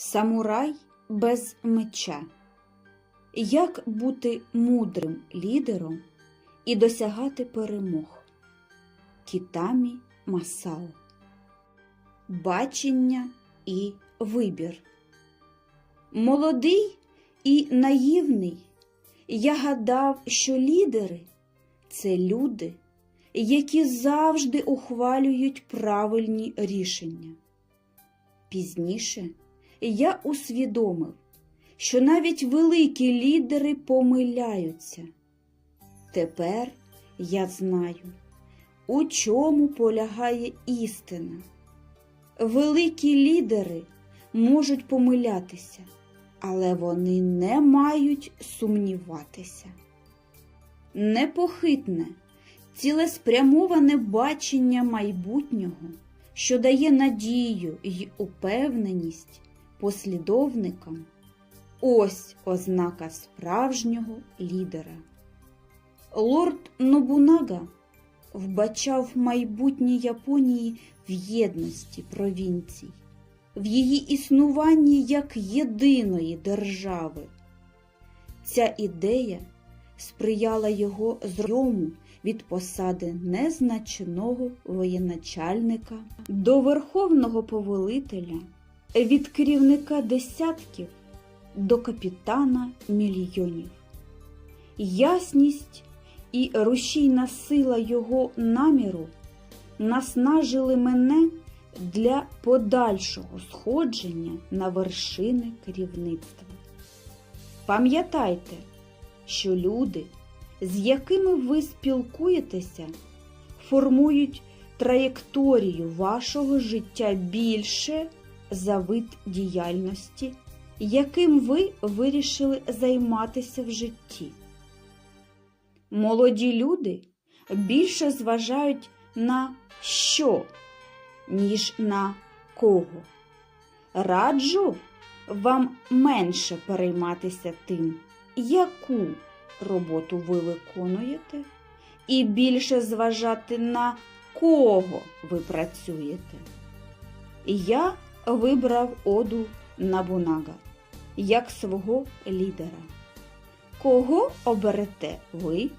Самурай без меча. Як бути мудрим лідером і досягати перемог? Кітамі Масао. Бачення і вибір. Молодий і наївний. Я гадав, що лідери це люди, які завжди ухвалюють правильні рішення. Пізніше я усвідомив, що навіть великі лідери помиляються. Тепер я знаю, у чому полягає істина. Великі лідери можуть помилятися, але вони не мають сумніватися. Непохитне, цілеспрямоване бачення майбутнього, що дає надію й упевненість послідовникам. Ось ознака справжнього лідера. Лорд Нобунага вбачав майбутнє Японії в єдності провінцій, в її існуванні як єдиної держави. Ця ідея сприяла його зйому від посади незначного воєначальника до верховного повелителя, від керівника десятків до капітана мільйонів. Ясність і рушійна сила його наміру наснажили мене для подальшого сходження на вершини керівництва. Пам'ятайте, що люди, з якими ви спілкуєтеся, формують траєкторію вашого життя більше за вид діяльності, яким ви вирішили займатися в житті. Молоді люди більше зважають на що, ніж на кого. Раджу вам менше перейматися тим, яку роботу ви виконуєте, і більше зважати на кого ви працюєте. Я вибрав оду Набунага як свого лідера. Кого оберете ви?